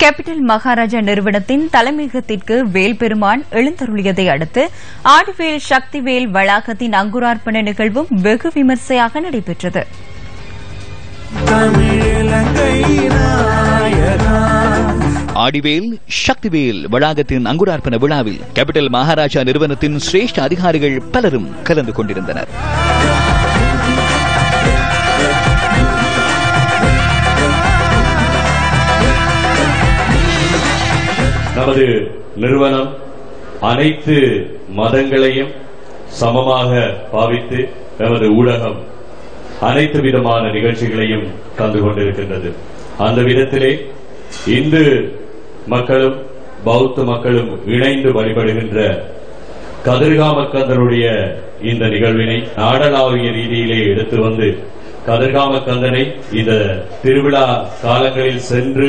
Capital Maharaja நிறுவனத்தின் தலைமையகத்திற்கு வேல்பெருமான் எழுந்தருளியதை அடுத்து ஆடிவேல் சக்திவேல் வளாகத்தின் அங்குரார்ப்பண நிகழ்வும் வெகு விமர்சையாக நடைபெற்றது. ஆடிவேல் சக்திவேல் வளாகத்தின் அங்குரார்ப்பண விழாவில் கேபிட்டல் மகாராஜா நிறுவனத்தின் சிரேஷ்ட அதிகாரிகள் பலரும் கலந்து கொண்டிருந்தனர். நமது நிறுவனம் அனைத்து மதங்களையும் சமமாக பாவித்து நமது ஊடகம் அனைத்து விதமான நிகழ்ச்சிகளையும் தந்து கொண்டிருக்கின்றது. அந்த விதத்திலே இந்து மக்களும் பௌத்த மக்களும் இணைந்து வழிபடுகின்ற கதிர்காமக்கந்தனுடைய இந்த நிகழ்வினை நாடளாவிய ரீதியிலே எடுத்து வந்து கதிர்காமக்கந்தனை இந்த திருவிழா காலங்களில் சென்று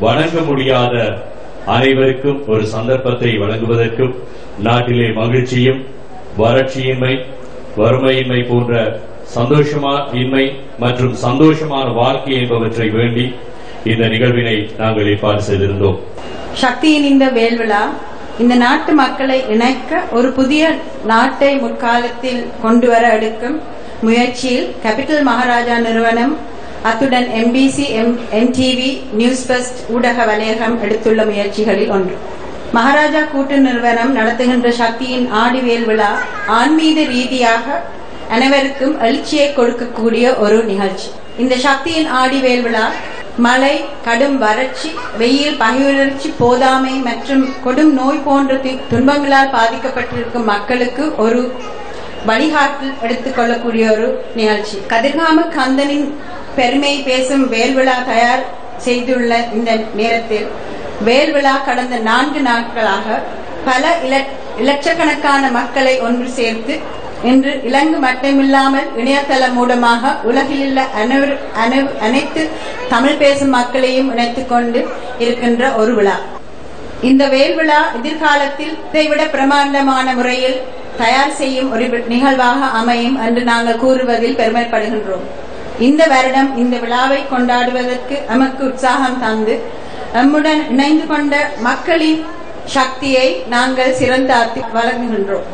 வணங்க முடியாத அனைவருக்கும் ஒரு சந்தர்ப்பத்தை வழங்குவதற்கும் நாட்டிலே மகிழ்ச்சியும் வறட்சியின்மை வறுமையின்மை போன்ற சந்தோஷமா இன்மை மற்றும் சந்தோஷமான வாழ்க்கை என்பவற்றை வேண்டி இந்த நிகழ்வினை நாங்கள் ஏற்பாடு செய்திருந்தோம். சக்தியின் இந்த வேல்விழா இந்த நாட்டு மக்களை இணைக்க ஒரு புதிய நாட்டை முற்காலத்தில் கொண்டு வர எடுக்கும் முயற்சியில் கேபிட்டல் மகாராஜா நிறுவனம் அத்துடன் MBC M MTV news best ஊடக வலையகம் எடுத்துள்ள முயற்சிகளில் ஒன்று. மகாராஜா கூட்டு நிறுவனம் நடத்துகின்ற சக்தியின் ஆடிவேல் விழா ஆன்மீக ரீதியாக அனைவருக்கும் எழுச்சியை கொடுக்கக்கூடிய ஒரு நிகழ்ச்சி. இந்த சக்தியின் ஆடிவேல் விழா மழை கடும் வறட்சி வெயில் பகையுணர்ச்சி போதாமை மற்றும் கொடும் நோய் போன்ற துன்பங்களால் பாதிக்கப்பட்டிருக்கும் மக்களுக்கு ஒரு வழிகாட்டல் எடுத்துக்கொள்ளக்கூடிய ஒரு நிகழ்ச்சி. கதிர்காம கந்தனின் பெருமை பேசும் வேல்விழா தயார் செய்துள்ள இந்த நேரத்தில் வேல்விழா கடந்த நான்கு நாட்களாக பல இலட்- இலட்சக்கணக்கான மக்களை ஒன்று சேர்த்து இன்று இலங்கு மட்டுமில்லாமல் இணையதளம் மூலமாக உலகில் உள்ள அனைவர்- அனைத்து தமிழ் பேசும் மக்களையும் இணைத்துக் கொண்டு இருக்கின்ற ஒரு விழா. இந்த வேல் விழா எதிர்காலத்தில் இதைவிட பிரமாண்டமான முறையில் தயார் செய்யும் ஒரு நிகழ்வாக அமையும் என்று நாங்கள் கூறுவதில் பெருமைப்படுகின்றோம். இந்த வருடம் இந்த விழாவை கொண்டாடுவதற்கு எமக்கு உற்சாகம் தந்து எம்முடன் இணைந்து கொண்ட மக்களின் சக்தியை நாங்கள் சிறந்தாத்தி வழங்குகின்றோம்.